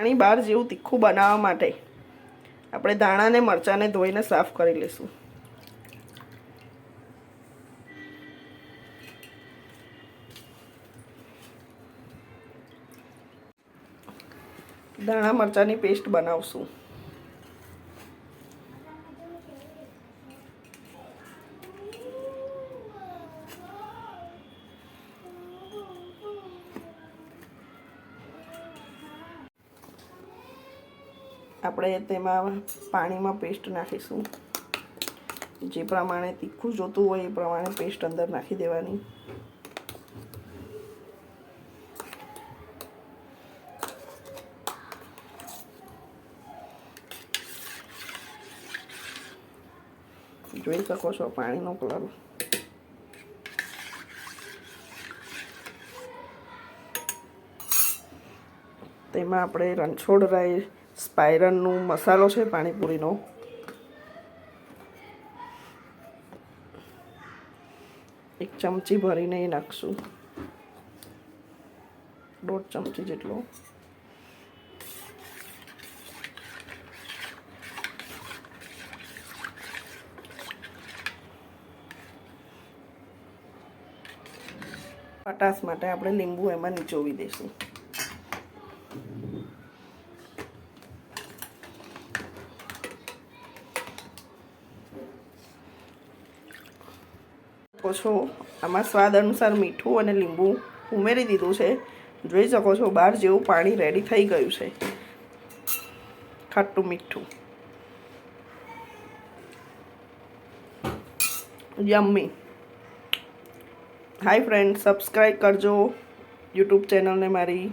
પાણી બહાર જેવું તીખું બનાવવા માટે આપણે દાણાને મરચાંને ધોઈને સાફ કરી લઈશું. દાણા મરચાંની પેસ્ટ બનાવશું. આપણે તેમાં પાણીમાં પેસ્ટ નાખીશું. જે પ્રમાણે તીખું જોતું હોય એ પ્રમાણે પેસ્ટ અંદર નાખી દેવાની. જોઈ શકો છો પાણીનો કલર તેમાં આપણે રણછોડ રાઈ સ્પાયરનનું મસાલો છે, પાણીપુરીનો. એક ચમચી ભરીને એ નાખશું. દોઢ ચમચી જેટલો. ખટાશ માટે આપણે લીંબુ એમાં નીચોવી દઈશું. શકો છો. આમાં સ્વાદ અનુસાર મીઠું અને લીંબુ ઉમેરી દીધું છે. જોઈ શકો છો, બહાર જેવું પાણી રેડી થઈ ગયું છે. ખાટું મીઠું. યમ્મી હાય ફ્રેન્ડ સબસ્ક્રાઈબ કરજો. યુટ્યુબ ચેનલને મારી